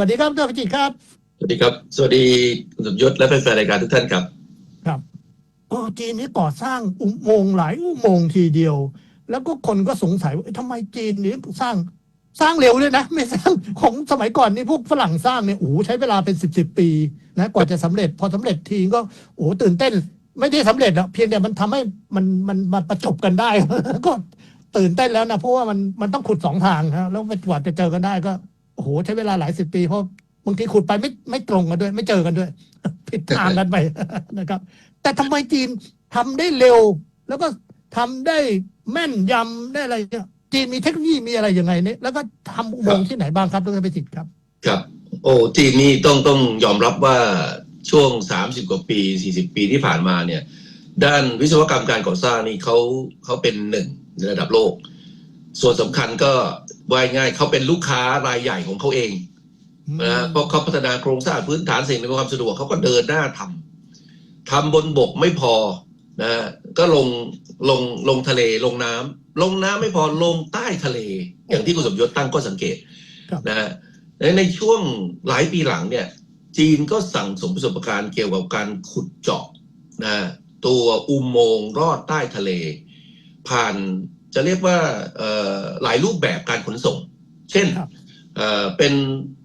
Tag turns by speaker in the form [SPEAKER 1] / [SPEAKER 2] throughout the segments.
[SPEAKER 1] วัสดีครับดรพิจิตรครับ
[SPEAKER 2] สวัสดีครับ สวัสดีคุณสมยศและแฟนๆรายการทุกท่านครับ
[SPEAKER 1] ครับโอ้จีนนี่ก่อสร้างอุโมงค์หลายอุโมงค์ทีเดียว แล้วก็คนก็สงสัยว่าเอ๊ะทำไมจีนนี่สร้างสร้างเร็วเลยนะ ไม่สร้างของสมัยก่อนนี่พวกฝรั่งสร้างเนี่ยโอ้โหใช้เวลาเป็นสิบสิบปีนะกว่าจะสำเร็จ พอสำเร็จทีก็โอ้โหตื่นเต้น ไม่ได้สำเร็จหรอกเพียงแต่มันทำให้มันมันมันประจบกันได้ก็ตื่นเต้นแล้วนะเพราะว่ามันมันต้องขุดสองทางฮะแล้วกว่าจะเจอกันได้ก็ โอ้โหใช้เวลาหลายสิบปีเพราะบางทีขุดไปไม่ไม่ตรงกันด้วย ไม่เจอกันด้วย ผิดทางกันไปนะครับ แต่ทำไมจีนทำได้เร็ว แล้วก็ทำได้แม่นยำได้อะไรเนี่ยจีนมีเทคโนโลยีมีอะไรยังไงเนี่ยแล้วก็ทำอุโมงค์ที่ไหนบ้างครับดรพิจิตรครับ
[SPEAKER 2] ครับ โอ้จีนนี่ต้องต้องยอมรับว่าช่วง30กว่าปี40ปีที่ผ่านมาเนี่ย ด้านวิศวกรรมการก่อสร้างนี่เขาเขาเป็นหนึ่งในระดับโลก ส่วนสำคัญก็ ว่ายง่ายเขาเป็นลูกค้ารายใหญ่ของเขาเองนะเพราะเขาพัฒนาโครงสร้างพื้นฐานสิ่งในความสะดวกเขาก็เดินหน้าทำทำบนบกไม่พอนะก็ลงลงลงทะเลลงน้ำลงน้ำไม่พอลงใต้ทะเล อย่างที่คุณสมยศตั้งก็สังเกต
[SPEAKER 1] ครับ
[SPEAKER 2] นะฮะและในช่วงหลายปีหลังเนี่ย จีนก็สั่งสมประสบการณ์เกี่ยวกับการขุดเจาะนะตัวอุโมงค์รอดใต้ทะเล ผ่าน จะเรียกว่าเอ่อหลายรูปแบบการขนส่ง เช่น
[SPEAKER 1] ครับ
[SPEAKER 2] เอ่อเป็น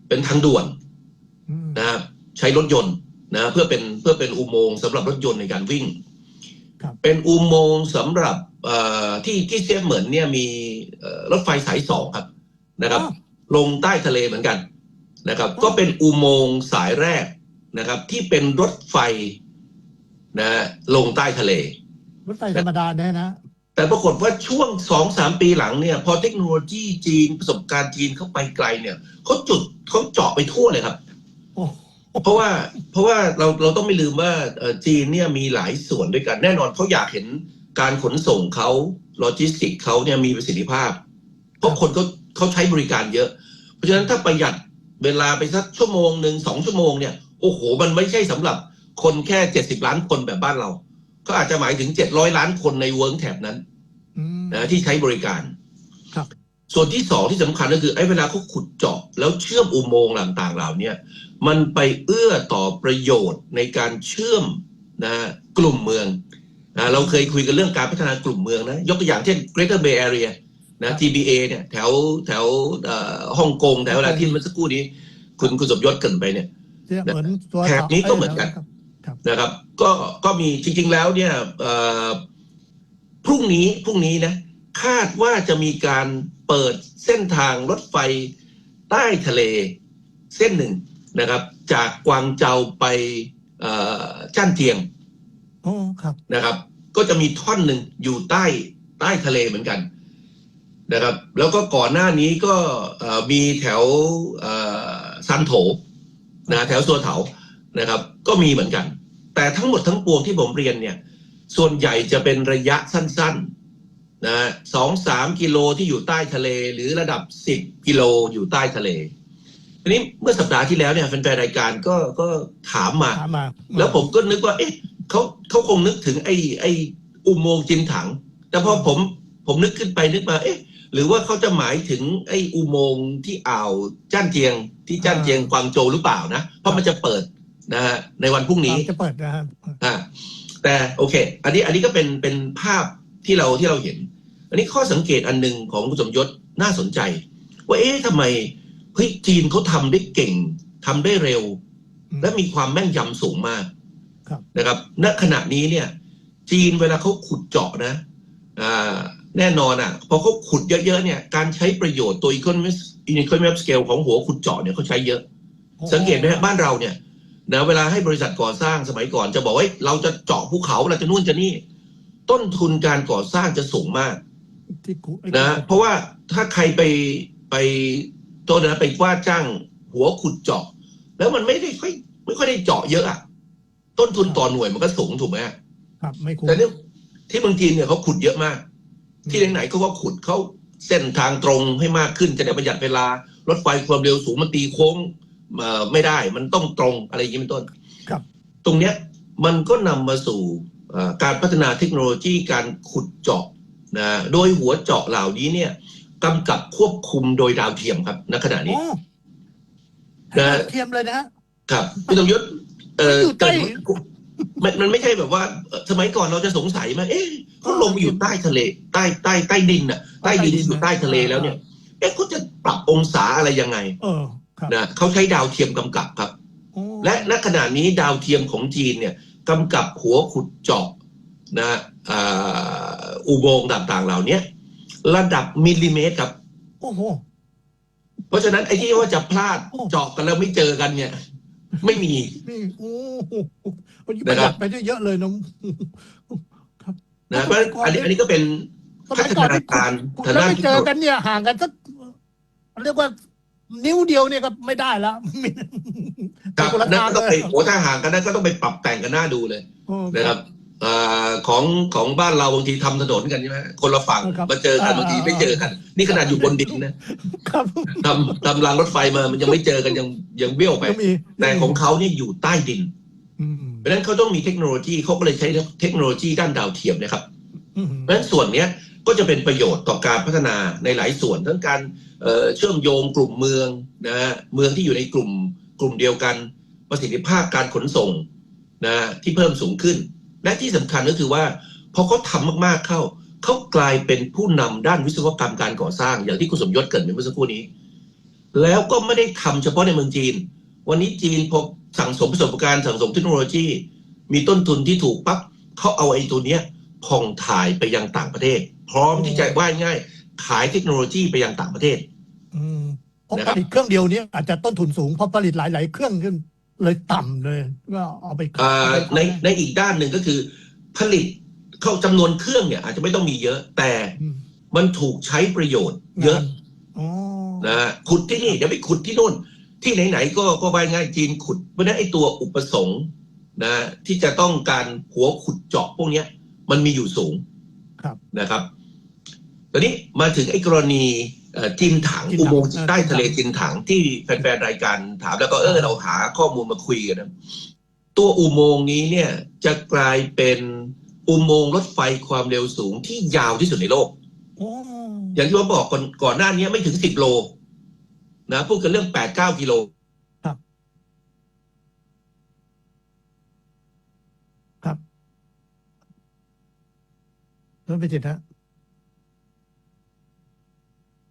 [SPEAKER 2] เป็นทางด่วน
[SPEAKER 1] อืม
[SPEAKER 2] นะครับใช้รถยนต์นะเพื่อเป็นเพื่อเป็นอุโมงค์สำหรับรถยนต์ในการวิ่ง
[SPEAKER 1] ครับ
[SPEAKER 2] เป็นอุโมงค์สำหรับเอ่อที่ที่เซียเหมือนเนี่ยมีเอ่อรถไฟสายสองครับนะครับ
[SPEAKER 1] อ๋อ
[SPEAKER 2] ลงใต้ทะเลเหมือนกันนะครับ
[SPEAKER 1] อ๋อ
[SPEAKER 2] ก็เป็นอุโมงค์สายแรกนะครับ ที่เป็นรถไฟนะลงใต้ทะเล
[SPEAKER 1] รถไฟธรรมดาเนี่ยนะ
[SPEAKER 2] แต่ปรากฏว่าช่วงสองสามปีหลังเนี่ย พอเทคโนโลยีจีนประสบการณ์จีนเข้าไปไกลเนี่ยเขาจุดเขาเจาะไปทั่วเลยครับ
[SPEAKER 1] โอ้
[SPEAKER 2] เพราะว่าเพราะว่าเราเราต้องไม่ลืมว่าเอ่อจีนเนี่ยมีหลายส่วนด้วยกัน แน่นอนเขาอยากเห็นการขนส่งเขาโลจิสติกเขาเนี่ยมีประสิทธิภาพ เพราะคนเขาเขาใช้บริการเยอะ เพราะฉะนั้นถ้าประหยัดเวลาไปสักชั่วโมงหนึ่งสองชั่วโมงเนี่ยโอ้โห มันไม่ใช่สำหรับคนแค่เจ็ดสิบล้านคนแบบบ้านเรา ก็อาจจะหมายถึงเจ็ดร้อยล้านคนในเวิร์กแถบนั้น
[SPEAKER 1] อืม
[SPEAKER 2] นะที่ใช้บริการ
[SPEAKER 1] ครับ
[SPEAKER 2] ส่วนที่สองที่สำคัญก็คือไอ้เวลาเขาขุดเจาะ แล้วเชื่อมอุโมงค์ต่างๆเหล่าเนี้ยมันไปเอื้อต่อประโยชน์ในการเชื่อมนะกลุ่มเมืองนะเราเคยคุยกันเรื่องการพัฒนากลุ่มเมืองนะ ยกตัวอย่างเช่น Greater Bay Area นะ TBA เนี่ยแถวแถวเอ่อฮ่องกงแถวอะไรที่เมื่อสักครู่นี้ คุณคุณสมยศเกรินไปเนี่ย
[SPEAKER 1] ที่เหมือนตัว
[SPEAKER 2] แถบนี้ก็เหมือนกัน
[SPEAKER 1] ครับ
[SPEAKER 2] นะครับ ก็ก็มีจริง ๆ แล้วเนี่ยเอ่อพรุ่งนี้พรุ่งนี้นะคาดว่าจะมีการเปิดเส้นทางรถไฟใต้ทะเลเส้นหนึ่งนะครับ จากกวางเจาไปเอ่อจ้านเจียง
[SPEAKER 1] โอ้ครับ
[SPEAKER 2] นะครับ ก็จะมีท่อนหนึ่งอยู่ใต้ใต้ทะเลเหมือนกันนะครับ แล้วก็ก่อนหน้านี้ก็เอ่อมีแถวเอ่อซันโถนะแถวสัวเถานะครับ ก็มีเหมือนกัน แต่ทั้งหมดทั้งปวงที่ผมเรียนเนี่ยส่วนใหญ่จะเป็นระยะสั้นๆนะสองสามกิโลที่อยู่ใต้ทะเล หรือระดับสิบกิโลอยู่ใต้ทะเลทีนี้เมื่อสัปดาห์ที่แล้วเนี่ยแฟนๆรายการก็ก็ถามมา
[SPEAKER 1] ถามมา
[SPEAKER 2] แล้วผมก็นึกว่าเอ๊ะเขาเขาคงนึกถึงไอ้ไอ้อุโมงค์จินถัง แต่พอผมผมนึกขึ้นไปนึกมาเอ๊ะหรือว่าเขาจะหมายถึงไอ้อุโมงค์ที่อ่าวจ้านเจียงที่จ้านเจียงกวางโจวหรือเปล่านะ เพราะมันจะเปิด นะฮะในวันพรุ่งนี้
[SPEAKER 1] จะเปิดนะครับ
[SPEAKER 2] อ่าแต่โอเค อันนี้อันนี้ก็เป็นเป็นภาพที่เราที่เราเห็น อันนี้ข้อสังเกตอันหนึ่งของคุณสมยศน่าสนใจ ว่าเอ๊ะทำไมเฮ้ยจีนเขาทำได้เก่งทำได้เร็ว และมีความแม่นยำสูงมาก
[SPEAKER 1] ครับ
[SPEAKER 2] นะครับ ณขณะนี้เนี่ย จีนเวลาเขาขุดเจาะนะอ่าแน่นอนอะพอเขาขุดเยอะๆเนี่ย การใช้ประโยชน์ตัว economic economic scale ของหัวขุดเจาะเนี่ยเขาใช้เยอะ สังเกตไหมฮะบ้านเราเนี่ย นะเวลาให้บริษัทก่อสร้างสมัยก่อนจะบอกว่าเฮ้ยเราจะเจาะภูเขาเราจะนู่นจะนี่ ต้นทุนการก่อสร้างจะสูงมาก
[SPEAKER 1] ที่กู
[SPEAKER 2] นะเพราะว่าถ้าใครไปไปโทษนะไปว่าจ้างหัวขุดเจาะ แล้วมันไม่ได้ค่อยไม่ค่อยได้เจาะเยอะอะต้นทุนต่อหน่วยมันก็สูงถูกไหมฮะ
[SPEAKER 1] ครับไม่คุ้ม
[SPEAKER 2] แต่เนี่ยที่เมืองจีนเนี่ยเขาขุดเยอะมาก ที่ไหนๆเขาก็ขุดเขาเส้นทางตรงให้มากขึ้นจะได้ประหยัดเวลารถไฟความเร็วสูงมันตีโค้งเอ่อ ไม่ได้มันต้องตรงอะไรอย่างนี้เป็นต้น
[SPEAKER 1] ครับ
[SPEAKER 2] ตรงเนี้ยมันก็นำมาสู่เอ่อการพัฒนาเทคโนโลยีการขุดเจาะนะโดยหัวเจาะเหล่านี้เนี่ยกำกับควบคุมโดยดาวเทียมครับณขณะนี้
[SPEAKER 1] อ๋อให้ดาวเทียมเลยนะฮะ
[SPEAKER 2] ครับพี่สมยศเออ
[SPEAKER 1] อยู่ใต้
[SPEAKER 2] เกิดมันมันไม่ใช่แบบว่าเอ่อสมัยก่อนเราจะสงสัยไหมาเอ๊ะเขาลงไปอยู่ใต้ทะเล ใต้ใต้ใต้ดินอะ ใต้ดินอยู่ใต้ทะเลแล้วเนี่ย เอ๊ะเขาจะปรับองศาอะไรยังไง
[SPEAKER 1] เออครับ
[SPEAKER 2] นะเขาใช้ดาวเทียมกำกับครับ
[SPEAKER 1] โอ้
[SPEAKER 2] และณขณะนี้ดาวเทียมของจีนเนี่ยกำกับหัวขุดเจาะนะอ่าอุโมงค์ต่างๆเหล่าเนี้ยระดับมิลลิเมตรครับ
[SPEAKER 1] โอ้โห
[SPEAKER 2] เพราะฉะนั้นไอ้ที่ว่าจะพลาด
[SPEAKER 1] โอ้
[SPEAKER 2] เจาะกันแล้วไม่เจอกันเนี่ย ไม่มี
[SPEAKER 1] นี่โอ้โหวันนี้ประหยัดไปได้เยอะเลยนะ
[SPEAKER 2] นะเพราะฉะนั้นอันนี้อันนี้ก็เป็น
[SPEAKER 1] สมัยก่อนที่
[SPEAKER 2] พัฒนาการ
[SPEAKER 1] ขุด
[SPEAKER 2] ทาง
[SPEAKER 1] แล้ว
[SPEAKER 2] ด้าน
[SPEAKER 1] ไม่เจอกันเนี่ยห่างกันสักเรียกว่า นิ้วเดียวเนี่ยก็ไม่ได้แล้ว
[SPEAKER 2] ครับ
[SPEAKER 1] คนละ
[SPEAKER 2] นั่น
[SPEAKER 1] ทาง
[SPEAKER 2] ก็ต้อง
[SPEAKER 1] เล
[SPEAKER 2] ไป
[SPEAKER 1] ย
[SPEAKER 2] โอ้ถ้าห่างกันนั้นก็ต้องไปปรับแต่งกันหน้าดูเลย
[SPEAKER 1] โอ้
[SPEAKER 2] นะครับอ่าของของบ้านเราบางทีทำถนนกันใช่ไหมคนละฝั่ง
[SPEAKER 1] ครับ
[SPEAKER 2] มาเจอกัน
[SPEAKER 1] อ่า
[SPEAKER 2] บางทีไม่เจอกัน นี่ขนาดอยู่บนดินนะครับทำทำรางรถไฟมามันยังไม่เจอกันยังยังเบี้ยวไป
[SPEAKER 1] ยังมี
[SPEAKER 2] แต่ของเขาเนี่ยอยู่ใต้ดิน
[SPEAKER 1] อืม
[SPEAKER 2] เพราะฉะนั้นเขาต้องมีเทคโนโลยีเขาก็เลยใช้เทคโนโลยีด้านดาวเทียมนะครับ
[SPEAKER 1] อืม
[SPEAKER 2] เพราะฉะนั้นส่วนเนี้ยก็จะเป็นประโยชน์ต่อการพัฒนาในหลายส่วนทั้งการ เชื่อมโยงกลุ่มเมืองนะฮะเมืองที่อยู่ในกลุ่มกลุ่มเดียวกัน ประสิทธิภาพการขนส่งนะที่เพิ่มสูงขึ้น และที่สำคัญก็คือว่าพอเขาทำมากๆเข้าเขากลายเป็นผู้นำด้านวิศวกรรมการก่อสร้าง อย่างที่คุณสมยศเกิดเมื่อสักครู่นี้ แล้วก็ไม่ได้ทำเฉพาะในเมืองจีน วันนี้จีนพอสั่งสมประสบการณ์สั่งสมเทคโนโลยี มีต้นทุนที่ถูกปั๊บเขาเอาไอ้ตัวเนี้ยผ่องถ่ายไปยังต่างประเทศ พร้อมที่จะว่ายง่ายขายเทคโนโลยีไปยังต่างประเทศ
[SPEAKER 1] เพราะ
[SPEAKER 2] นะค
[SPEAKER 1] ผ
[SPEAKER 2] รับ
[SPEAKER 1] ลิตเครื่องเดียวเนี้อาจจะต้นทุนสูงเพราะผลิตหลาย ๆ เครื่องขึ้นเลยต่ำเลยก็เอาไป
[SPEAKER 2] อ่า
[SPEAKER 1] เอาไป
[SPEAKER 2] ในในอีกด้านหนึ่งก็คือ ผลิตเข้าจำนวนเครื่องเนี่ย อาจจะไม่ต้องมีเยอะ แต่
[SPEAKER 1] อืม
[SPEAKER 2] มันถูกใช้ประโยชน์ เยอะ
[SPEAKER 1] อ๋อ
[SPEAKER 2] นะฮะขุดที่นี่เดี๋ยวไปขุดที่นู่น ที่ไหนๆก็ก็ว่ายง่ายจีนขุดเพราะฉะนั้นไอ้ตัวอุปสงค์นะที่จะต้องการหัวขุดเจาะพวกเนี้ย มันมีอยู่สูง
[SPEAKER 1] ครับ
[SPEAKER 2] นะครับตอนนี้มาถึงไอ้กรณีเอ่อ จินถัง
[SPEAKER 1] จินถัง
[SPEAKER 2] อุโมงค์
[SPEAKER 1] เออ
[SPEAKER 2] ใต้ทะเล
[SPEAKER 1] จินถัง
[SPEAKER 2] จินถังที่แฟนๆรายการถามแล้วก็เออเราหาข้อมูลมาคุยกันนะตัวอุโมงค์นี้เนี่ยจะกลายเป็นอุโมงค์รถไฟความเร็วสูงที่ยาวที่สุดในโลก
[SPEAKER 1] โอ้
[SPEAKER 2] อย่างที่ว่าบอกก่อนก่อนหน้านี้ไม่ถึงสิบโล นะพูดกันเรื่องแปดเก้ากิโล
[SPEAKER 1] ครับรถไปจิตฮะ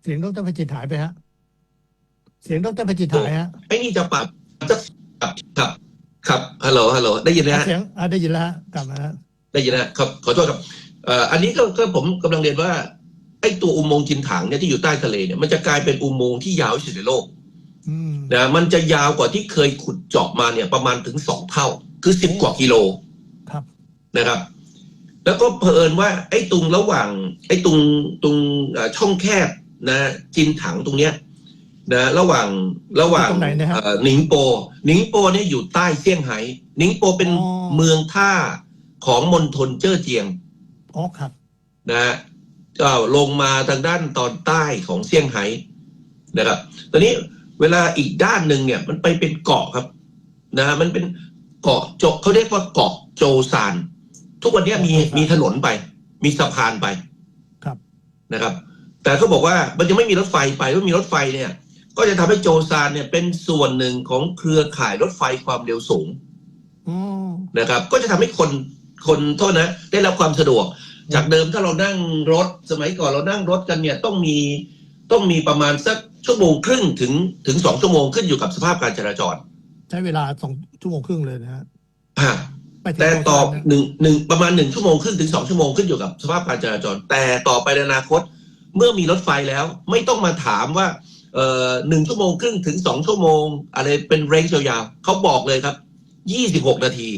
[SPEAKER 1] เสียงดรไปจิตหายไปฮะ เสียงดรไปจิตหายฮะ
[SPEAKER 2] ไอ้นี่จะปรับจะครับครับ ครับฮัลโหลฮัลโหลได้ยินไหมฮะ
[SPEAKER 1] เสียงอะได้ยินแล้วฮะกลับมาฮะ
[SPEAKER 2] ได้ยินนะครับ ขอโทษครับเอ่ออันนี้ก็ก็ผมกำลังเรียนว่าไอ้ตัวอุโมงค์จินถังเนี่ยที่อยู่ใต้ทะเลเนี่ยมันจะกลายเป็นอุโมงค์ที่ยาวที่สุดในโลก
[SPEAKER 1] อืม
[SPEAKER 2] นะมันจะยาวกว่าที่เคยขุดเจาะมาเนี่ย ประมาณถึงสองเท่า คือสิบกว่ากิโล
[SPEAKER 1] ครับ
[SPEAKER 2] นะครับ แล้วก็เผอิญว่า ไอ้ตรงระหว่าง ไอ้ตรงตรงเอ่อช่องแคบ นะจินถังตรงเนี้ยนะระหว่างระหว่าง
[SPEAKER 1] ตรงไหนนะครับ
[SPEAKER 2] เอ่อหนิงโปหนิงโปเนี่ยอยู่ใต้เซี่ยงไฮ้หนิงโปเป็น
[SPEAKER 1] อ๋อ
[SPEAKER 2] เมืองท่าของมณฑลเจ้อเจียง
[SPEAKER 1] อ๋อครับ
[SPEAKER 2] นะฮะก็ลงมาทางด้านตอนใต้ของเซี่ยงไฮ้นะครับ ตอนนี้เวลาอีกด้านหนึ่งเนี่ยมันไปเป็นเกาะครับนะฮะมันเป็นเกาะโจเขาเรียกว่าเกาะโจซาน ทุกวันเนี้ยมี
[SPEAKER 1] โจซาน
[SPEAKER 2] มีถนนไป มีสะพานไป
[SPEAKER 1] ครับ
[SPEAKER 2] นะครับ แต่เขาบอกว่ามันยังไม่มีรถไฟไปไม่มีรถไฟเนี่ย ก็จะทำให้โจซานเนี่ยเป็นส่วนหนึ่งของเครือข่ายรถไฟความเร็วสูง
[SPEAKER 1] อ๋อ
[SPEAKER 2] นะครับ ก็จะทำให้คนคนโทษนะ ได้รับความสะดวก จากเดิมถ้าเรานั่งรถสมัยก่อนเรานั่งรถกันเนี่ยต้องมีต้องมีประมาณสักชั่วโมงครึ่งถึงถึงสองชั่วโมงขึ้นอยู่กับสภาพการจราจร
[SPEAKER 1] ใช้เวลาสองชั่วโมงครึ่งเลยนะฮะ
[SPEAKER 2] อ่า
[SPEAKER 1] ไปถึง
[SPEAKER 2] แต่ต่อ
[SPEAKER 1] โรงพยาบาลนะ
[SPEAKER 2] หนึ่งหนึ่งประมาณหนึ่งชั่วโมงครึ่งถึงสองชั่วโมงขึ้นอยู่กับสภาพการจราจร แต่ต่อไปในอนาคต เมื่อมีรถไฟแล้ว ไม่ต้องมาถามว่าเอ่อหนึ่งชั่วโมงครึ่งถึงสองชั่วโมง อะไรเป็นเรนจ์ยาวๆเขาบอกเลยครับยี่สิบหกนาที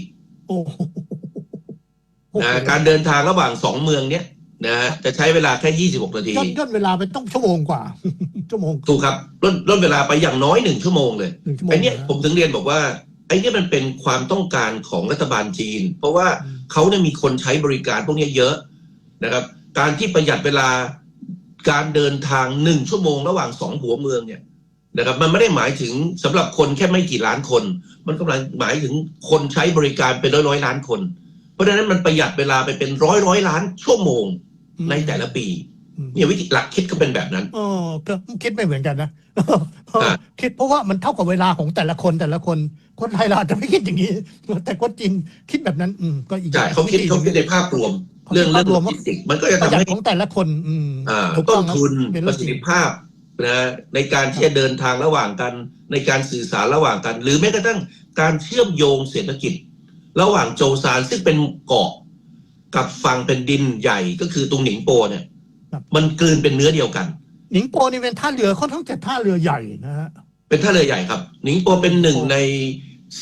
[SPEAKER 1] โอ้โห
[SPEAKER 2] นะการเดินทางระหว่างสองเมืองเนี้ยนะฮะจะใช้เวลาแค่ยี่สิบหกนาที
[SPEAKER 1] ย่นย่นเวลาไปต้องชั่วโมงกว่าชั่วโมง
[SPEAKER 2] ถูกครับลดลดเวลาไปอย่างน้อยหนึ่งชั่วโมงเลย
[SPEAKER 1] หนึ่งชั่วโมง
[SPEAKER 2] ไอ้เนี่ยะ
[SPEAKER 1] ฮะ
[SPEAKER 2] ผมถึงเรียนบอกว่าไอ้เนี่ยมันเป็นความต้องการของรัฐบาลจีน เพราะว่า
[SPEAKER 1] อืม
[SPEAKER 2] เขาเนี่ยมีคนใช้บริการพวกเนี้ยเยอะนะครับ การที่ประหยัดเวลา การเดินทางหนึ่งชั่วโมงระหว่างสองหัวเมืองเนี่ยนะครับมันไม่ได้หมายถึงสำหรับคนแค่ไม่กี่ล้านคน มันกำลังหมายถึงคนใช้บริการเป็นร้อยร้อยๆล้านคน เพราะฉะนั้นมันประหยัดเวลาไปเป็นร้อยร้อยๆล้านชั่วโมงในแต่ละปี
[SPEAKER 1] อืม
[SPEAKER 2] เนี่ยวิธีหลักคิดก็เป็นแบบนั้น
[SPEAKER 1] เออก็คิดไม่เหมือนกันนะ
[SPEAKER 2] อ่า
[SPEAKER 1] คิดเพราะว่ามันเท่ากับเวลาของแต่ละคนแต่ละคน คนไทยเราอาจจะไม่คิดอย่างนี้ แต่คนจีนคิดแบบนั้น อืมก็อีก
[SPEAKER 2] ใช่เขาคิด
[SPEAKER 1] วิธีห
[SPEAKER 2] เขา
[SPEAKER 1] นึ่ง
[SPEAKER 2] คิดในภาพรวม
[SPEAKER 1] เขาคิด
[SPEAKER 2] เรื่องเรื่อง
[SPEAKER 1] ภาพร
[SPEAKER 2] โล
[SPEAKER 1] วมว่า
[SPEAKER 2] จิสติกส์มันก็จะ
[SPEAKER 1] ประ
[SPEAKER 2] ทำ
[SPEAKER 1] หยัด
[SPEAKER 2] ให้
[SPEAKER 1] ของแต่ละคนอืม
[SPEAKER 2] อ่า
[SPEAKER 1] ถูก
[SPEAKER 2] ต้
[SPEAKER 1] อนง
[SPEAKER 2] ทุน
[SPEAKER 1] เป็น
[SPEAKER 2] ป
[SPEAKER 1] เรื่อ
[SPEAKER 2] ระ
[SPEAKER 1] ง
[SPEAKER 2] สิ
[SPEAKER 1] จ
[SPEAKER 2] ท
[SPEAKER 1] ริง
[SPEAKER 2] ธิภาพนะในการที่จะเดินทางระหว่างกัน ในการสื่อสารระหว่างกัน หรือแม้กระทั่งการเชื่อมโยงเศรษฐกิจ ระหว่างโจซานซึ่งเป็นเกาะกับฝั่งเป็นดินใหญ่ก็คือตรงหนิงโปเนี่ย มันกลืนเป็นเนื้อเดียวกัน
[SPEAKER 1] หนิงโปนี่เป็นท่าเรือค่อนข้างจะท่าเรือใหญ่นะฮะ
[SPEAKER 2] เป็นท่าเรือใหญ่ครับ หนิงโปเป็นหนึ่งใน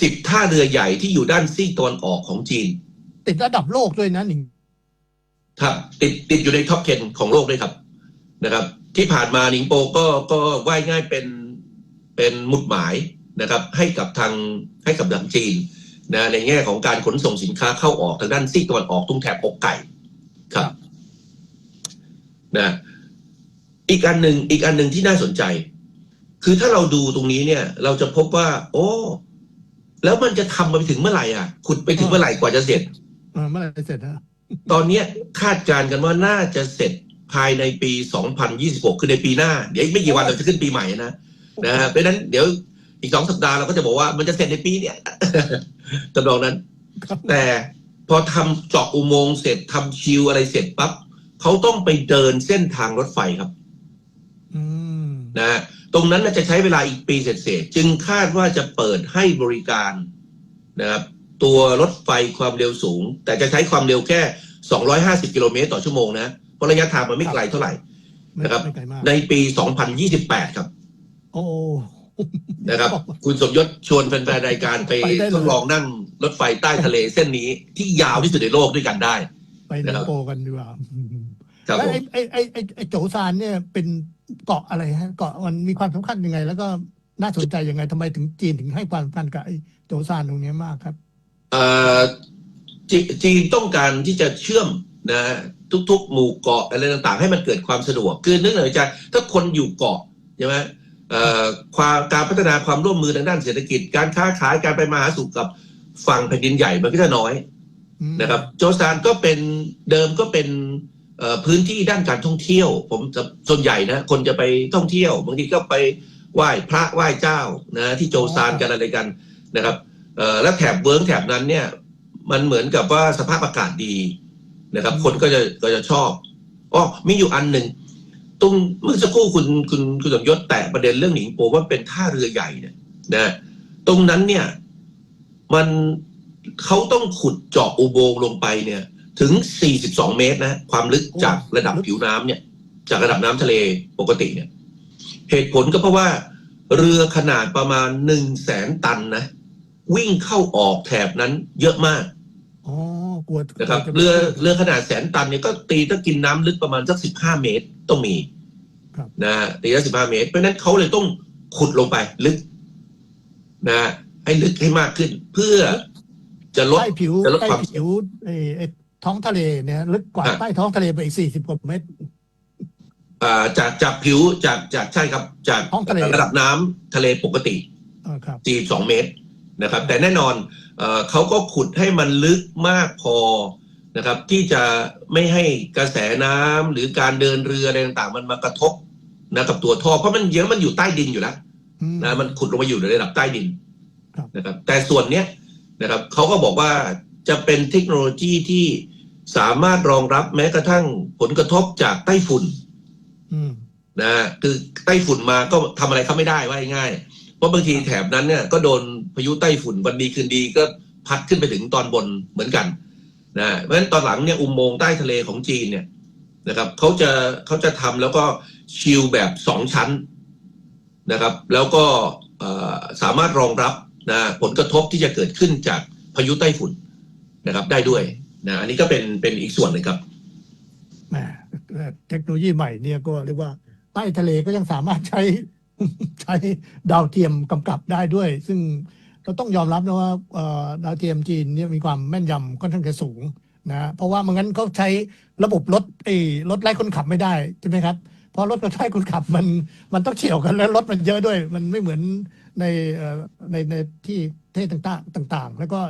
[SPEAKER 2] สิบท่าเรือใหญ่ที่อยู่ด้านซีกตะวันออกของจีน
[SPEAKER 1] ติดระดับโลกด้วยนะหนิง
[SPEAKER 2] ครับติดติดอยู่ในท็อป 10 ของโลกด้วยครับนะครับ ที่ผ่านมาหนิงโปก็ก็ว่ายง่ายเป็นเป็นหมุดหมายนะครับ ให้กับทางให้กับทางจีนนะในแง่ของการขนส่งสินค้าเข้าออกทางด้านซีกตะวันออกตรงแถบอกไก่ครับนะอีกอันหนึ่งอีกอันหนึ่งที่น่าสนใจ คือถ้าเราดูตรงนี้เนี่ย เราจะพบว่า โอ้ แล้วมันจะทำไปถึงเมื่อไหร่อะ ขุดไปถึงเมื่อไหร่กว่าจะเสร็จ
[SPEAKER 1] เมื่อไหร่เสร็จฮะ
[SPEAKER 2] ตอนเนี้ยคาดการณ์กันว่าน่าจะเสร็จภายในปี 2026 คือในปีหน้า เดี๋ยวอีกไม่กี่วันเราจะขึ้นปีใหม่นะนะฮะเพราะฉะนั้นเดี๋ยวอีกสองสัปดาห์เราก็จะบอกว่ามันจะเสร็จในปีเนี้ยตำนองนั้น
[SPEAKER 1] ครับ
[SPEAKER 2] แต่พอทำเจาะอุโมงค์เสร็จทำชิวอะไรเสร็จปั๊บเขาต้องไปเดินเส้นทางรถไฟครับ
[SPEAKER 1] อืม
[SPEAKER 2] นะฮะตรงนั้นน่าจะใช้เวลาอีกปีเศษๆจึงคาดว่าจะเปิดให้บริการนะครับ ตัวรถไฟความเร็วสูง แต่จะใช้ความเร็วแค่ 250 กิโลเมตรต่อชั่วโมงนะ เพราะระยะทางมันไม่ไกลเท่าไหร่
[SPEAKER 1] ไม่
[SPEAKER 2] นะครับ
[SPEAKER 1] ไม่ไกลมาก
[SPEAKER 2] ในปี 2028 ครับ
[SPEAKER 1] โอ้
[SPEAKER 2] นะครับ คุณสมยศชวนแฟนๆรายการไป
[SPEAKER 1] ไปได้เลย
[SPEAKER 2] ทดลองนั่งรถไฟใต้ทะเลเส้นนี้ที่ยาวที่สุดในโลกด้วยกันได้
[SPEAKER 1] ไปหนิงโปกันดีกว่า
[SPEAKER 2] ครับ
[SPEAKER 1] แล้ว
[SPEAKER 2] ผม
[SPEAKER 1] ไอ้ไอ้ไอ้ไอ้ไอ้โจซานเนี่ยเป็นเกาะอะไรฮะ เกาะมันมีความสำคัญยังไง แล้วก็น่าสนใจยังไงทำไมถึงจีนถึงให้ความสำคัญกับไอ้โจซานตรงเนี้ยมากครับ
[SPEAKER 2] เอ่อ จจีนต้องการที่จะเชื่อมนะทุกๆ หมู่เกาะอะไรต่างๆ ให้มันเกิดความสะดวก คือนึกหน่อยใจถ้าคนอยู่เกาะใช่ไหมเอ่อความการพัฒนาความร่วมมือทางด้านเศรษฐกิจ การค้าขายการไปมาหาสู่กับฝั่งแผ่นดินใหญ่มันก็จะน้อย
[SPEAKER 1] อืม
[SPEAKER 2] นะครับโจซานก็เป็นเดิมก็เป็นเอ่อพื้นที่ด้านการท่องเที่ยว ผมจะส่วนใหญ่นะคนจะไปท่องเที่ยวบางทีก็ไปไหว้พระไหว้เจ้านะที่โจซานกันอะไรกันนะครับ เอ่อแล้วแถบเวิร์กแถบนั้นเนี่ยมันเหมือนกับว่าสภาพอากาศดีนะครับ คนก็จะก็จะชอบอ๋อมีอยู่อันหนึ่งตรงเมื่อสักครู่คุณคุณคุณสมยศแตะประเด็นเรื่องหนิงโปว่าเป็นท่าเรือใหญ่เนี่ยนะตรงนั้นเนี่ยมันเขาต้องขุดเจาะอุโมงค์ลงไปเนี่ยถึง 42 เมตรนะ ความลึกจากระดับผิวน้ำเนี่ย จากระดับน้ำทะเลปกติเนี่ย เหตุผลก็เพราะว่า เรือขนาดประมาณหนึ่งแสนตันนะ วิ่งเข้าออกแถบนั้นเยอะมาก
[SPEAKER 1] อ๋อกลัว
[SPEAKER 2] นะครับ
[SPEAKER 1] กลัวจะ
[SPEAKER 2] เรือเรือขนาดแสนตันเนี่ยก็ตีถ้ากินน้ำลึกประมาณสักสิบห้าเมตรต้องมี
[SPEAKER 1] ครับ
[SPEAKER 2] นะฮะตีละสิบห้าเมตร เพราะฉะนั้นเขาเลยต้องขุดลงไปลึก นะฮะให้ลึกให้มากขึ้น เพื่อจะลด
[SPEAKER 1] ใต้ผิว
[SPEAKER 2] จะลด
[SPEAKER 1] ใต้
[SPEAKER 2] ความ
[SPEAKER 1] ผิวไอ้ไอ้ท้องทะเลเนี่ยลึกกว่า
[SPEAKER 2] อะ
[SPEAKER 1] ใต้ท้องทะเลไปอีกสี่สิบกว่าเมตร
[SPEAKER 2] อ่าจากจากผิวจากจากใช่ครับ จาก
[SPEAKER 1] ท้องทะเล
[SPEAKER 2] ระดับน้ำทะเลปกติ
[SPEAKER 1] อ่าครับ
[SPEAKER 2] 42เมตร นะครับ แต่แน่นอนเออเขาก็ขุดให้มันลึกมากพอนะครับ ที่จะไม่ให้กระแสน้ำหรือการเดินเรืออะไรต่างๆ มันมากระทบนะกับตัวท่อเพราะมันเยอะมันอยู่ใต้ดินอยู่แล้ว
[SPEAKER 1] อืม
[SPEAKER 2] นะมันขุดลงมาอยู่ในระดับใต้ดิน
[SPEAKER 1] ครับ
[SPEAKER 2] นะครับ แต่ส่วนเนี้ยนะครับเขาก็บอกว่าจะเป็นเทคโนโลยีที่สามารถรองรับแม้กระทั่งผลกระทบจากไต้ฝุ่น
[SPEAKER 1] อืม
[SPEAKER 2] นะฮะคือไต้ฝุ่นมาก็ทำอะไรเขาไม่ได้ว่าง่ายๆเพราะบางทีแถบนั้นเนี่ยก็โดน พายุไต้ฝุ่นวันดีคืนดีก็พัดขึ้นไปถึงตอนบนเหมือนกันนะเพราะฉะนั้นตอนหลังเนี่ยอุโมงค์ใต้ทะเลของจีนเนี่ยนะครับเขาจะเขาจะทำแล้วก็ชิลแบบสองชั้นนะครับ แล้วก็สามารถรองรับนะผลกระทบที่จะเกิดขึ้นจากพายุไต้ฝุ่นนะครับ ได้ด้วยนะอันนี้ก็เป็นเป็นอีกส่วนหนึ่งครับ
[SPEAKER 1] แหมเทคโนโลยีใหม่เนี่ยก็เรียกว่าใต้ทะเลก็ยังสามารถใช้ใช้ดาวเทียมกำกับได้ด้วย ซึ่ง เราต้องยอมรับนะว่าเอ่อดาวเทียมจีนเนี่ยมีความแม่นยำค่อนข้างจะสูงนะเพราะว่ามันงั้นเขาใช้ระบบรถไอ้รถไล่คนขับไม่ได้ใช่ไหมครับเพราะรถไล่คนขับมันมันต้องเฉี่ยวกันแล้วรถมันเยอะด้วย มันไม่เหมือนในเอ่อในในที่ประเทศต่างๆต่าง ๆ แล้วก็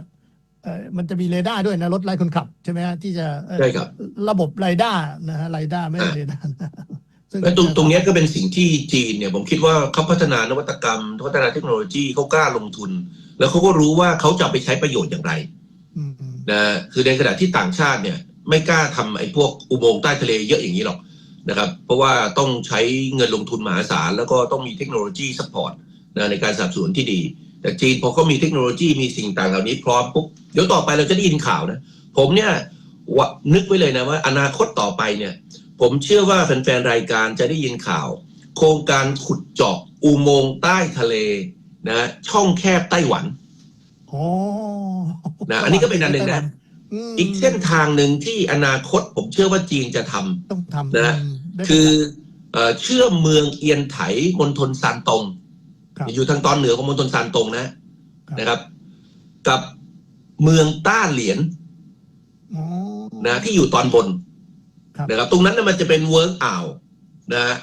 [SPEAKER 1] เอ่อมันจะมีเรดาร์ด้วยนะรถไล่คนขับใช่ไหมฮะที่จะเอ่อ
[SPEAKER 2] ใช่ครับ
[SPEAKER 1] ระบบไรด้านะฮะไรด้าไม่ใช่เรดาร์นะซึ่
[SPEAKER 2] และตรงตรงเนี้ยก็เป็นสิ่งที่จีนเนี่ยผมคิดว่าเขาพัฒนานวัตกรรมพัฒนาเทคโนโลยีเขากล้าลงทุน แล้วเขาก็รู้ว่าเขาจะเอาไปใช้ประโยชน์อย่างไร
[SPEAKER 1] อืมอืม
[SPEAKER 2] นะคือในขณะที่ต่างชาติเนี่ย ไม่กล้าทำไอ้พวกอุโมงค์ใต้ทะเลเยอะอย่างนี้หรอกนะครับ เพราะว่าต้องใช้เงินลงทุนมหาศาลแล้วก็ต้องมีเทคโนโลยีซัพพอร์ตนะในการสนับสนุนที่ดี แต่จีนพอเขามีเทคโนโลยีมีสิ่งต่างเหล่านี้พร้อมปุ๊บเดี๋ยวต่อไปเราจะได้ยินข่าวนะ ผมเนี่ยวะนึกไว้เลยนะว่า อนาคตต่อไปเนี่ย ผมเชื่อว่าแฟนๆรายการจะได้ยินข่าว โครงการขุดเจาะอุโมงค์ใต้ทะเล นะช่องแคบไต้หวัน
[SPEAKER 1] อ๋อ
[SPEAKER 2] นะอันนี้ก็เป็นอันหนึ่งนะ
[SPEAKER 1] ม
[SPEAKER 2] อีกเส้นทางหนึ่งที่อนาคตผมเชื่อว่าจีนจะทำ
[SPEAKER 1] ต้องทำ
[SPEAKER 2] นะ
[SPEAKER 1] มได้
[SPEAKER 2] คือเอ่อเชื่อมเมืองเอียนไถมณฑลซานตง
[SPEAKER 1] ครับ
[SPEAKER 2] อยู่ทางตอนเหนือของมณฑลซานตงนะนะครับ กับเมืองต้าเหลียน
[SPEAKER 1] อ๋อ
[SPEAKER 2] นะที่อยู่ตอนบน
[SPEAKER 1] ครับ
[SPEAKER 2] นะครับ ตรงนั้นน่ะมันจะเป็นเวิร์กอ่าวนะ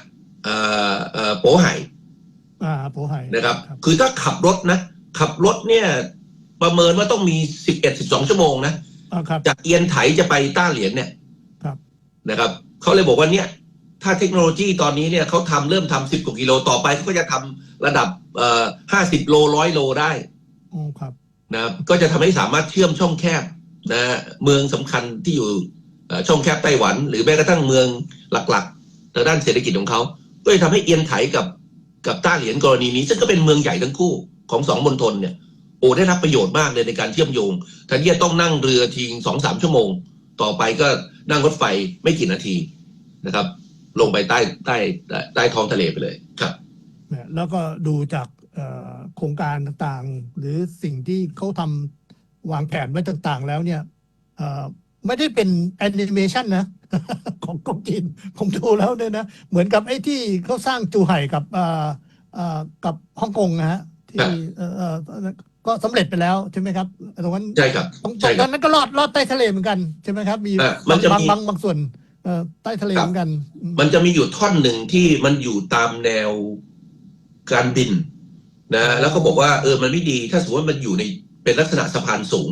[SPEAKER 2] เอ่อเอ่อโปไห่
[SPEAKER 1] อ่าโปไห่
[SPEAKER 2] นะครับ คือถ้าขับรถนะ ขับรถเนี่ย ประเมินว่าต้องมีสิบเอ็ดสิบสองชั่วโมงนะ
[SPEAKER 1] อ่าครับ
[SPEAKER 2] จากเอียนไถจะไปต้าเหลียนเนี่ย
[SPEAKER 1] ครับ
[SPEAKER 2] นะครับเขาเลยบอกว่าเนี่ย ถ้าเทคโนโลยีตอนนี้เนี่ยเขาทำเริ่มทำสิบกว่ากิโลต่อไปเขาก็จะทำระดับเอ่อห้าสิบโลร้อยโลได้
[SPEAKER 1] อ๋อครับ
[SPEAKER 2] นะครับก็จะทำให้สามารถเชื่อมช่องแคบนะเมืองสำคัญที่อยู่เอ่อช่องแคบไต้หวัน หรือแม้กระทั่งเมืองหลักๆทางด้านเศรษฐกิจของเขา ก็จะทำให้เอียนไถกับ กับต้าเหลียนกรณีนี้ ซึ่งก็เป็นเมืองใหญ่ทั้งคู่ของสองมณฑลเนี่ยโอ้ได้รับประโยชน์มากเลยในการเชื่อมโยงแทนที่จะต้องนั่งเรือทิ้งสองสามชั่วโมง ต่อไปก็นั่งรถไฟไม่กี่นาทีนะครับ ลงไปใต้ใต้ใต้ใต้ท้องทะเลไปเลยครับ
[SPEAKER 1] แล้วก็ดูจากโครงการต่างๆ หรือสิ่งที่เขาทำวางแผนไว้ต่างๆ แล้วเนี่ย ไม่ได้เป็นแอนิเมชันนะ ของกองจีนผมดูแล้วเนี่ยนะ เหมือนกับไอ้ที่เขาสร้างจูไห่กับเอ่อเอ่อกับฮ่องกงนะฮะ
[SPEAKER 2] ครั
[SPEAKER 1] ที่
[SPEAKER 2] บ
[SPEAKER 1] เอ่อเอ่อก็สำเร็จไปแล้วใช่ไหมครับตรงนั้น
[SPEAKER 2] ใช่ครับ
[SPEAKER 1] ตรงต
[SPEAKER 2] ใช่
[SPEAKER 1] รง
[SPEAKER 2] ครับ
[SPEAKER 1] นั้นก็ลอดลอดใต้ทะเลเหมือนกันใช่ไหมครับ มี
[SPEAKER 2] อะมันจะ
[SPEAKER 1] บาง
[SPEAKER 2] มี
[SPEAKER 1] บางบางส่วนเอ่อใต้ทะเล
[SPEAKER 2] ครับ
[SPEAKER 1] เหมือนกันอืม
[SPEAKER 2] มันจะมีอยู่ท่อนหนึ่งที่มันอยู่ตามแนวการบินนะแล้วก็บอกว่าเออมันไม่ดีถ้าสมมติว่ามันอยู่ในเป็นลักษณะสะพานสูง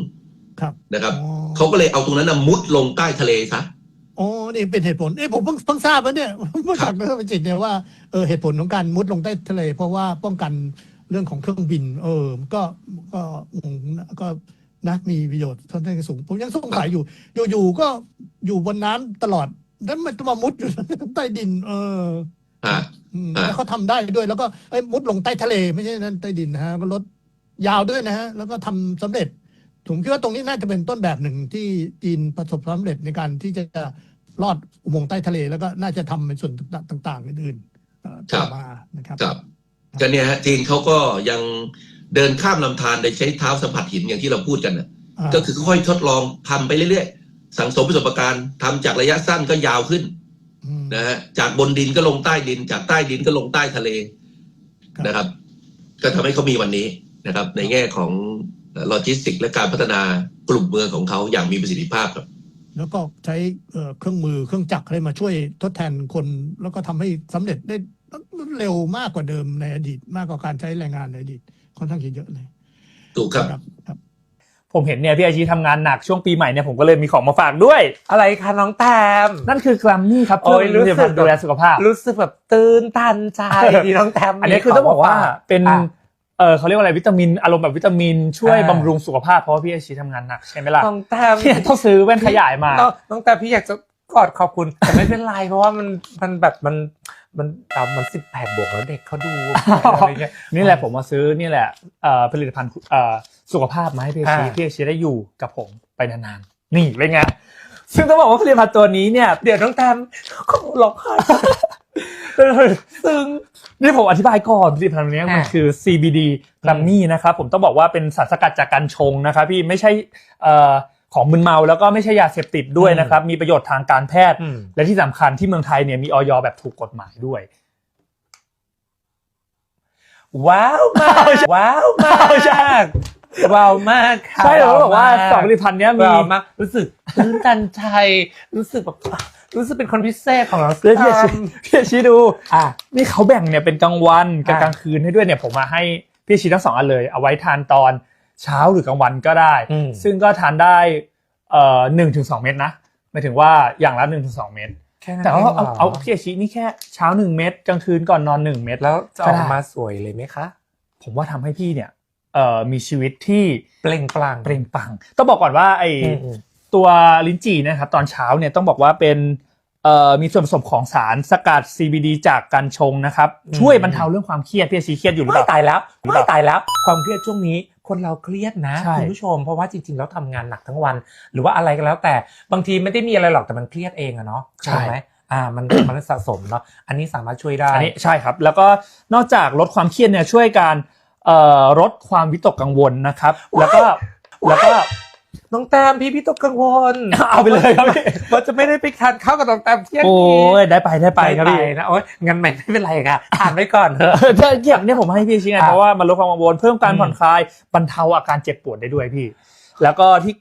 [SPEAKER 1] ครับ
[SPEAKER 2] นะครับ
[SPEAKER 1] อ๋อ
[SPEAKER 2] เขาก็เลยเอาตรงนั้นนะมุดลงใต้ทะเลซะ
[SPEAKER 1] อ๋อนี่เป็นเหตุผลเอ้ยผมเพิ่งเพิ่งทราบว่าเนี่ยเมื่อจากนักวิจิตเนี่ยว่าเออเหตุผลของการมุดลงใต้ทะเล เพราะว่าป้องกันเรื่องของเครื่องบิน เออ ก็ก็งงนะก็นะมีประโยชน์ค่อนข้างสูง ผมยังสงสัยอยู่ อยู่ๆก็อยู่บนน้ำตลอดแล้วมันจะมามุดอยู่ใต้ดิน เออ
[SPEAKER 2] อ่า
[SPEAKER 1] อืม
[SPEAKER 2] อ่า
[SPEAKER 1] แล้วเขาทำได้ด้วย แล้วก็เอ้ยมุดลงใต้ทะเล ไม่ใช่นั่นใต้ดินนะฮะก็รถยาวด้วยนะฮะ แล้วก็ทำสำเร็จ ผมคิดว่าตรงนี้น่าจะเป็นต้นแบบหนึ่งที่จีนประสบความสำเร็จในการที่จะลอดอุโมงค์ใต้ทะเลแล้วก็น่าจะทำในส่วนต่างๆอื่นๆเอ่อ
[SPEAKER 2] ครั
[SPEAKER 1] ต่อบมานะครับ
[SPEAKER 2] ครับก็เนี่ยฮะจีนเขาก็ยังเดินข้ามลำธารโดยใช้เท้าสัมผัสหินอย่างที่เราพูดกันนะาก็คือค่อยๆทดลองทำไปเรื่อยๆ สังสมประสบการณ์ทำจากระยะสั้นก็ยาวขึ้น
[SPEAKER 1] ม
[SPEAKER 2] นะฮะจากบนดินก็ลงใต้ดิน จากใต้ดินก็ลงใต้ทะเล
[SPEAKER 1] ครับ
[SPEAKER 2] นะครับ ก็ทำให้เขามีวันนี้นะครับ ในแง่ของ โลจิสติกและการพัฒนากลุ่มเมืองของเขาอย่างมีประสิทธิภาพครับ
[SPEAKER 1] แล้วก็ใช้เอ่อเครื่องมือเครื่องจักรอะไรมาช่วยทดแทนคน แล้วก็ทำให้สำเร็จได้เร็วมากกว่าเดิมในอดีต มากกว่าการใช้แรงงานในอดีตค่อนข้างจะเยอะเลย
[SPEAKER 2] ถูกครับ
[SPEAKER 1] ครับ
[SPEAKER 3] ผมเห็นเนี่ยพี่อาชีทำงานหนักช่วงปีใหม่เนี่ยผมก็เลยมีของมาฝากด้วย
[SPEAKER 4] อะไรคะน้องแตม
[SPEAKER 3] นั่นคือกรัมมี่ครับ
[SPEAKER 4] โอ้ยรู้สึก
[SPEAKER 3] ผลิตภัณฑ์ดูแลสุขภาพ
[SPEAKER 4] รู้สึกแบบตื่นตันใจที่น้องแตม
[SPEAKER 3] อันนี้คือต้องบอกว่าเป็น
[SPEAKER 4] อะ
[SPEAKER 3] เออเขาเรียกว่าอะไรวิตามินอารมณ์แบบวิตามินช่วย
[SPEAKER 4] อ่า
[SPEAKER 3] บำรุงสุขภาพเพราะว่าพี่อาชีทำงานหนักใช่ไหมล่ะ
[SPEAKER 4] น้องแตม
[SPEAKER 3] เนี่ยต้องซื้อแว่นขยายมา
[SPEAKER 4] น้องน้องแตมพี่อยากจะกอดขอบคุณแต่ไม่เป็นไรเพราะว่ามันมันแบบมันมันอะมันสิบแปดบวกแล้วเด็กเขาดูอะไรเงี้ย
[SPEAKER 3] นี่แหละผมมาซื้อนี่แหละเอ่อผลิตภัณฑ์เอ่อสุขภาพมาให้พี่อาชี
[SPEAKER 4] อ่า
[SPEAKER 3] พี่อาชีได้อยู่กับผมไปนานๆนี่เป็นไงซึ่งต้องบอกว่าผลิตภัณฑ์ตัวนี้เนี่ย
[SPEAKER 4] เดี๋ยวน้องแตมเขาหลอกใคร
[SPEAKER 3] ซึ่งนี่ผมอธิบายก่อนผลิตภัณฑ์นี้มัน
[SPEAKER 4] อะ
[SPEAKER 3] คือ CBD กรัมมี่นะครับผมต้องบอกว่าเป็นสารสกัดจากการชงนะครับพี่ไม่ใช่เอ่อของมึนเมาแล้วก็ไม่ใช่ยาเสพติดด้วยนะครับ มีประโยชน์ทางการแพทย์
[SPEAKER 4] อืม
[SPEAKER 3] และที่สำคัญที่เมืองไทยเนี่ยมีออยแบบถูกกฎหมายด้วย
[SPEAKER 4] ว้าวมากว้าวมาก
[SPEAKER 3] ใช่
[SPEAKER 4] ว้าวมากค่ะ
[SPEAKER 3] ใช่เราบอกว่า
[SPEAKER 4] ว้ม
[SPEAKER 3] สองผลิตภัณฑ์เนี้ยมี
[SPEAKER 4] ว้าวมากรู้สึกตื่นตันใจรู้สึกแบบ รู้สึกเป็นคนพิเศษของเรา
[SPEAKER 3] เดี๋ยวพี่อาชีพี่อาชีดู
[SPEAKER 4] อะ
[SPEAKER 3] นี่เขาแบ่งเนี่ยเป็นกลางวันกับ
[SPEAKER 4] อะ
[SPEAKER 3] กลางคืนให้ด้วยเนี่ยผมมาให้พี่อาชีทั้งสองอันเลย เอาไว้ทานตอนเช้าหรือกลางวันก็ได้
[SPEAKER 4] อืม
[SPEAKER 3] ซึ่งก็ทานได้เอ่อหนึ่งถึงสองเม็ดนะหมายถึงว่าอย่างละหนึ่งถึงสองเม็ด
[SPEAKER 4] แค่นั้น
[SPEAKER 3] แต่ว่าเอา
[SPEAKER 4] งหร
[SPEAKER 3] เอาพี่อาชินี่แค่เช้าหนึ่งเม็ดกลางคืนก่อนนอนหนึ่งเม็ด
[SPEAKER 4] แล้วจะอ
[SPEAKER 3] ก็
[SPEAKER 4] อก
[SPEAKER 3] ได้
[SPEAKER 4] มาสวยเลยไหมคะ
[SPEAKER 3] ผมว่าทำให้พี่เนี่ยเอ่อมีชีวิตที่
[SPEAKER 4] เปล่งปลั่ง
[SPEAKER 3] เปล่งปลังต้องบอกก่อนว่าไอ
[SPEAKER 4] อืมอืม
[SPEAKER 3] ตัวลิ้นจี่เนะครับตอนเช้าเนี่ยต้องบอกว่าเป็นเอ่อมีส่วนผสมของสารสกัด CBD จากกัญชงนะครับ ช่วยบรรเทาเรื่องความเครียดพี่อาชีเครียดอยู่หรือเป
[SPEAKER 4] ไม่
[SPEAKER 3] ล่า
[SPEAKER 4] ตายแล้ว
[SPEAKER 3] หรือเป
[SPEAKER 4] ไม่
[SPEAKER 3] ล่า
[SPEAKER 4] ตายแล้ว ความเครียดช่วงนี้คนเราเครียดนะ
[SPEAKER 3] ใช่
[SPEAKER 4] คุณผู้ชม เพราะว่าจริงๆแล้วทำงานหนักทั้งวัน หรือว่าอะไรก็แล้วแต่บางทีไม่ได้มีอะไรหรอกแต่มันเครียดเองอะเนาะไหมอ่ามัน มันสะสมเนาะอันนี้สามารถช่วยได้
[SPEAKER 3] อันนี้ใช่ครับ แล้วก็นอกจากลดความเครียดเนี่ยช่วยการเอ่อลดความวิตกกังวลนะครับ แล้วก็แล้วก็
[SPEAKER 4] น้องแต้มพี่พี่ตกกังวล
[SPEAKER 3] เอาไปเลยครับพี่
[SPEAKER 4] ว่าจะไม่ได้ไปทานข้าวกับน้องแต้มเที่ยง
[SPEAKER 3] โอ้
[SPEAKER 4] นี้
[SPEAKER 3] ยได้ไปได้ไปครับพี่
[SPEAKER 4] นะโอ้ยงั้นไม่ไม่เป็นไรค่ะอ่านไว้ก่อนเถอะ
[SPEAKER 3] เออเนี่ยเนี่ยเนี่ยผมให้พี่ชี้ไง
[SPEAKER 4] อะ
[SPEAKER 3] เพราะว่ามันลดความกังวลเพิ่มการ
[SPEAKER 4] อืม
[SPEAKER 3] ผ่อนคลายบรรเทาอาการเจ็บปวดได้ด้วยพี่ แล้วก็ที่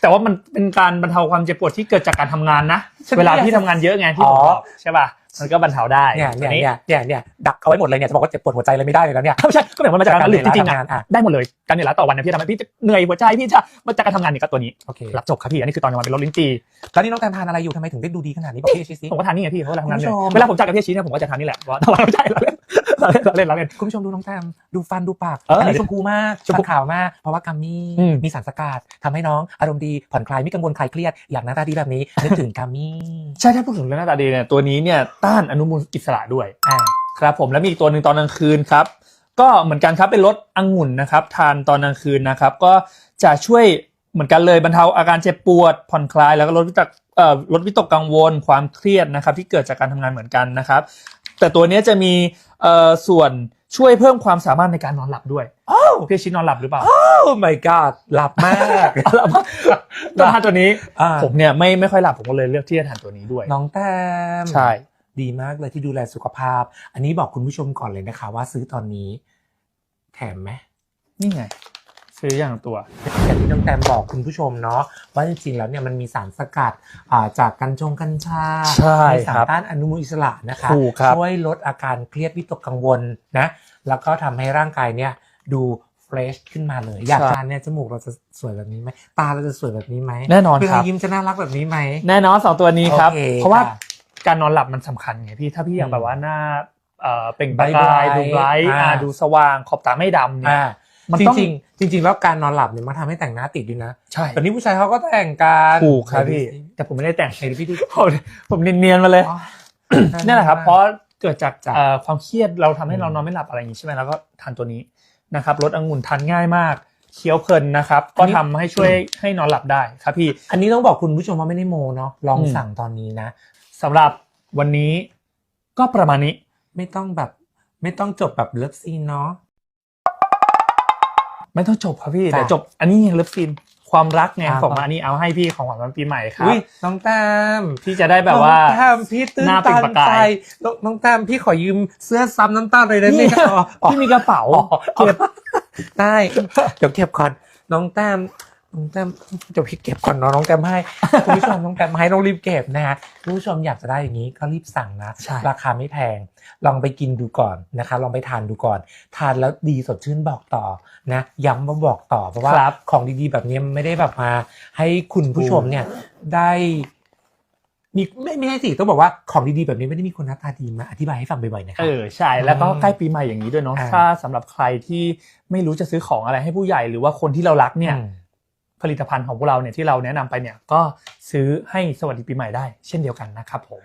[SPEAKER 3] แต่ว่ามันเป็นการบรรเทาความเจ็บปวดที่เกิดจากการทำงานนะ เวลาพี่ทำงานเยอะไงที่ผมบอกใช่ป่ะ มันก็บรรเทาได้
[SPEAKER 4] เนี่ยเนี่ย
[SPEAKER 3] อั
[SPEAKER 4] เนี่ยเนี่ยเนี่ยดักเอาไว้หมดเลยเนี่ยจะบอกว่าเจ็บปวดหัวใจเลยไม่ได้เลยนะเนี่ย
[SPEAKER 3] ไม่ใช่ก็หมายความว่ามาจากการหรือจริงๆ
[SPEAKER 4] การ
[SPEAKER 3] อะ
[SPEAKER 4] ทำงานอะ
[SPEAKER 3] ได้หมดเลยการเหนื่อยล้าต่อวันเนี่ยพี่ทำให้พี่จะเหนื่อยหัวใจพี่จะมาจากการทำงานเนี่ยก็ตัวนี้
[SPEAKER 4] โอเค
[SPEAKER 3] รับจบครับพี่อันนี้คือตอนกลางวันเป็นรถลิ้นจี่
[SPEAKER 4] แล้วนี่น้องแตมทานอะไรอยู่ทำไมถึงได้ดูดีขนาดนี้บอกพี่ชิซิ
[SPEAKER 3] ผมก็ทานนี่ไงพี่เพราะเวลาทำงานเหนื่อย
[SPEAKER 4] คุณผู้ชม
[SPEAKER 3] เวลาผมจัดกับพี่ชี้เนี่ยผมก็จะทานนี่แหละเพราะว่าไม่ใช่เราเล่นเราเล่นเราเล่นเราเล่น
[SPEAKER 4] คุณผู้ชมดูน้องแตมดูฟันดูปาก
[SPEAKER 3] เอออั
[SPEAKER 4] นนี้ชมพูมาก
[SPEAKER 3] ชมพู
[SPEAKER 4] ฟันขาวมากเพราะว่ากัมมี่
[SPEAKER 3] อืม
[SPEAKER 4] มีสารสกัดทำให้น้องอารมณ์ดีผ่อนคลายไม่กังวลคลายเครียด อยากหน้าตาดีแบบนี้นึกถึงกัมมี่
[SPEAKER 3] ใช่ถ้าพูดถึงเรื่องหน้าตาดีเนี่ยตัวนี้เนี่ยต้านอนุมูลอิสระด้วย
[SPEAKER 4] อ่า
[SPEAKER 3] ครับผมแล้วมีอีกตัวหนึ่งตอนกลางคืนครับ ก็เหมือนกันครับเป็นรสองุ่นนะครับทานตอนกลางคืนนะครับ ก็จะช่วยเหมือนกันเลยบรรเทาอาการเจ็บปวดผ่อนคลาย แล้วก็ลดวิตกเอ่อลดวิตกกังวลความเครียดนะครับ ที่เกิดจากการทำงานเหมือนกันนะครับ แต่ตัวเนี้ยจะมีเอ่อส่วนช่วยเพิ่มความสามารถในการนอนหลับด้วยพี่ชินนอนหลับหรือเปล่า
[SPEAKER 4] โอ้ my god หลับมาก
[SPEAKER 3] เอาหลับต้องทานตัวนี้
[SPEAKER 4] อ่า
[SPEAKER 3] ผมเนี่ยไม่ไม่ค่อยหลับผมก็เลยเลือกที่จะทานตัวนี้ด้วย
[SPEAKER 4] น้องแตม
[SPEAKER 3] ใช่
[SPEAKER 4] ดีมากเลยที่ดูแลสุขภาพ อันนี้บอกคุณผู้ชมก่อนเลยนะคะ ว่าซื้อตอนนี้ แถมไหม
[SPEAKER 3] นี่ไง ซื้ออย่างตัว
[SPEAKER 4] อย่างที่น้องแตมบอกคุณผู้ชมเนาะว่าจริงๆแล้วเนี่ยมันมีสารสกัดอ่าจากกัญชงกัญชา
[SPEAKER 3] ใช่
[SPEAKER 4] มีสา
[SPEAKER 3] ครั
[SPEAKER 4] ร
[SPEAKER 3] บ
[SPEAKER 4] ต้านอนุมูลอิสระนะคะ
[SPEAKER 3] ถูกครับ
[SPEAKER 4] ช่วยลดอาการเครียดวิตกกังวลนะแล้วก็ทำให้ร่างกายเนี่ยดูเฟรชขึ้นมาเลย อยากทานเนี่ยจมูกเราจะสวยแบบนี้ไหมตาเราจะสวยแบบนี้ไหม
[SPEAKER 3] แน่นอน
[SPEAKER 4] เว
[SPEAKER 3] ค
[SPEAKER 4] ลา
[SPEAKER 3] รับ
[SPEAKER 4] ยิ้มจะน่ารักแบบนี้ไหม
[SPEAKER 3] แน่นอนสองตัวนี้ครับ
[SPEAKER 4] โอเค
[SPEAKER 3] เพราะว่า
[SPEAKER 4] ค่ะ
[SPEAKER 3] การนอนหลับมันสำคัญไงพี่ถ้าพี่อยาก
[SPEAKER 4] อืม
[SPEAKER 3] แบบว่าหน้าเอ่อเปล่งประ
[SPEAKER 4] ไบร
[SPEAKER 3] กาย
[SPEAKER 4] ท์
[SPEAKER 3] ดูไบรท์
[SPEAKER 4] อ่า
[SPEAKER 3] อ่าดูสว่างขอบตาไม่ดำเนี่ย
[SPEAKER 4] อ่า
[SPEAKER 3] มัน
[SPEAKER 4] จ
[SPEAKER 3] ต้อง
[SPEAKER 4] ริงๆจริงๆแล้วการนอนหลับเนี่ยมันทำให้แต่งหน้าติดด้วยนะ
[SPEAKER 3] ใช่
[SPEAKER 4] แต่นี้ผู้ชายเขาก็แต่งกัน
[SPEAKER 3] ถูกครับพี่แต่ผมไม่ได้แต่ง
[SPEAKER 4] ไหนดูพี่ดู
[SPEAKER 3] ผมผมเนียนๆมาเลย
[SPEAKER 4] อ๋อ
[SPEAKER 3] นี่แหละครับ เพราะเกิดจาก
[SPEAKER 4] จ้ะ
[SPEAKER 3] เอ่อความเครียดเราทำให้เรา
[SPEAKER 4] อืม
[SPEAKER 3] นอนไม่หลับอะไรอย่างนี้ใช่ไหมแล้วก็ทานตัวนี้นะครับรสองุ่นทานง่ายมากเคี้ยวเพลินนะครับ ก็ทำให้ช่วยให้นอนหลับได้ครับพี่
[SPEAKER 4] อันนี้ต้องบอกคุณผู้ชมว่าไม่ได้โมเนาะลอง
[SPEAKER 3] อืม
[SPEAKER 4] สั่งตอนนี้นะ
[SPEAKER 3] สำหรับวันนี้ก็ประมาณนี้
[SPEAKER 4] ไม่ต้องแบบ ไม่ต้องจบแบบเลิฟซีนเนาะ
[SPEAKER 3] ไม่ต้องจบครับพี่
[SPEAKER 4] จ้ะ
[SPEAKER 3] แต่จบอันนี้ยังเลิฟซีนความรักไง
[SPEAKER 4] อ่า
[SPEAKER 3] ผมอันนี้เอาให้พี่ของขวัญวันปีใหม่ครับ
[SPEAKER 4] อุ้ยน้องแตม
[SPEAKER 3] พี่จะได้แบบว่า
[SPEAKER 4] น้องแตมพี่ตื้น
[SPEAKER 3] หน้าเปล่
[SPEAKER 4] ตั
[SPEAKER 3] ง
[SPEAKER 4] น
[SPEAKER 3] ประกาย
[SPEAKER 4] ใจน้องน้องแตมพี่ขอยืมเสื้อซ้ำน้ำตาลเลยได้ไหม
[SPEAKER 3] นี่
[SPEAKER 4] ครับอ๋ออ๋อ
[SPEAKER 3] พี่มีกระเป๋า
[SPEAKER 4] เก็บได้ เดี๋ยวเก็บก่อนน้องแต้มน้อง แต้มเดี๋ยวพี่เก็บก่อนเนาะน้องแต้มให้คุณผู้ชมน้องแต้มให้ต้องรีบเก็บนะฮะคุณผู้ชมอยากจะได้อย่างนี้ก็รีบสั่งนะ
[SPEAKER 3] ใช่
[SPEAKER 4] ราคาไม่แพง ลองไปกินดูก่อนนะคะ ลองไปทานดูก่อน ทานแล้วดีสดชื่นบอกต่อนะ ย้ำว่าบอกต่อเพราะว่า
[SPEAKER 3] ครับ
[SPEAKER 4] ของดีๆ แบบนี้มันไม่ได้แบบมาให้คุณผู้ชมเนี่ยได้มีไม่ไม่ใช่สิต้องบอกว่าของดีๆแบบนี้ไม่ได้มีคนหน้าตาดีมาอธิบายให้ฟังบ่อยๆนะค
[SPEAKER 3] เอ
[SPEAKER 4] รับ
[SPEAKER 3] อใช่แล้วก็
[SPEAKER 4] อืม
[SPEAKER 3] ใกล้ปีใหม่อย่างนี้ด้วยเนาะ
[SPEAKER 4] อ่า
[SPEAKER 3] ถ้าสำหรับใครที่ไม่รู้จะซื้อของอะไรให้ผู้ใหญ่หรือว่าคนที่เรารักเนี่ย
[SPEAKER 4] อืม
[SPEAKER 3] ผลิตภัณฑ์ของพวกเราเนี่ยที่เราแนะนำไปเนี่ยก็ซื้อให้สวัสดีปีใหม่ได้เช่นเดียวกันนะครับผม